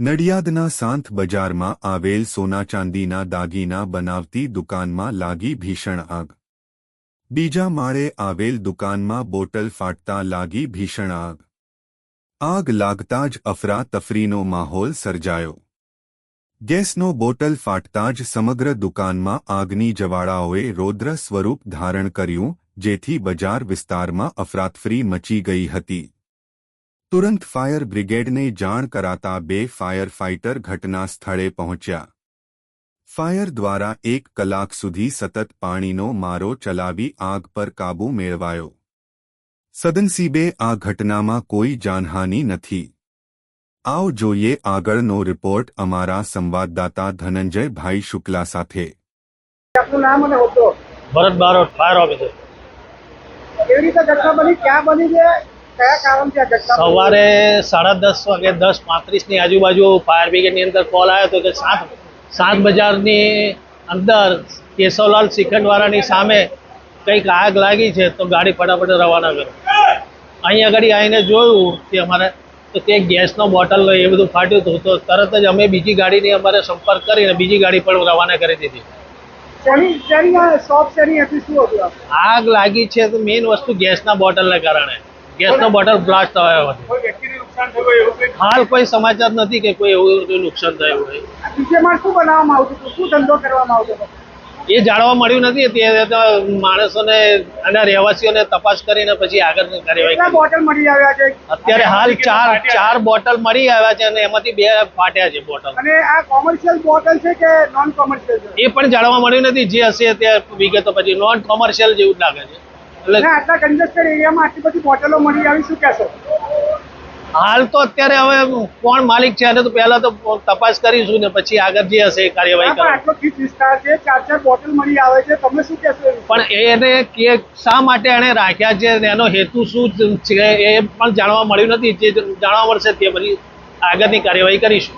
નડિયાદના સાંત બજારમાં આવેલ સોના ચાંદીના દાગીના બનાવતી દુકાનમાં લાગી ભીષણ આગ. બીજા માળે આવેલ દુકાનમાં બોટલ ફાટતા લાગી ભીષણ આગ. આગ લાગતા જ અફરાતફરીનો માહોલ સર્જાયો. ગેસનો બોટલ ફાટતા જ સમગ્ર દુકાનમાં આગની જવાળાઓએ રૌદ્ર સ્વરૂપ ધારણ કર્યું, જેથી બજાર વિસ્તારમાં અફરાતફરી મચી ગઈ હતી. તુરંત ફાયર બ્રિગેડને જાણ કરાતા બે ફાયર ફાઇટર ઘટના સ્થળે પહોંચ્યા ફાયર દ્વારા એક કલાક સુધી સતત પાણીનો મારો ચલાવી આગ પર કાબૂ મેળવાયો સદનસીબે આ ઘટનામાં કોઈ જાનહાનિ નથી આવ જોઈએ આગળનો રિપોર્ટ અમારા સંવાદદાતા ધનંજયભાઈ શુક્લા સાથે આપનું નામ અને હોદ્દો ભરત બારોટ ફાયર ઓફિસર કેવી રીતે ઘટના બની ક્યાં બની છે સવારે સાડા દસ વાગે દસ પાંત્રીસની આજુબાજુ ફાયર બ્રિગેડની અંદર કોલ આવ્યો હતો કે સાત સાત બજારની અંદર કેશવલાલ શ્રીખંડવાળાની સામે કંઈક આગ લાગી છે તો ગાડી ફટાફટ રવાના કરો. અહીં આગળ આવીને જોયું કે અમારે તો તે ગેસનો બોટલ એ બધું ફાટ્યું હતું તો તરત જ અમે બીજી ગાડીની અમારે સંપર્ક કરીને બીજી ગાડી પણ રવાના કરી દીધી? આગ લાગી છે તો મેઇન વસ્તુ ગેસના બોટલને કારણે. ગેસનો બોટલ બ્લાસ્ટ થયો હતો? હાલ કોઈ સમાચાર નથી કે કોઈ એવું કોઈ નુકસાન થયું હોય. એ જાણવા મળ્યું નથી. તે માણસોને અને રહેવાસીઓને તપાસ કરીને પછી આગળની કાર્યવાહી બોટલ મળી આવ્યા છે? અત્યારે હાલ ચાર ચાર બોટલ મળી આવ્યા છે અને એમાંથી બે ફાટ્યા છે બોટલ. અને આ કોમર્શિયલ બોટલ છે કે નોન કોમર્શિયલ એ પણ જાણવા મળ્યું નથી. જે હશે તે વિગતો પછી નોન કોમર્શિયલ જેવું લાગે છે. એટલે આટલા કન્જેસ્ટેડ એરિયામાં આટલી બધી બોટલો મળી આવી શું કહેશો? હાલ તો અત્યારે હવે કોણ માલિક છે એને તો પહેલા તો તપાસ કરીશું ને પછી આગળ જે હશે એ કાર્યવાહી કરશું આટલો ગીચ વિસ્તાર છે ચાર ચાર બોટલ મળી આવે છે તમે શું કહેશો પણ એને કે શા માટે એને રાખ્યા છે એનો હેતુ શું છે એ પણ જાણવા મળ્યું નથી જે જાણવા મળશે તે પછી આગળની કાર્યવાહી કરીશું.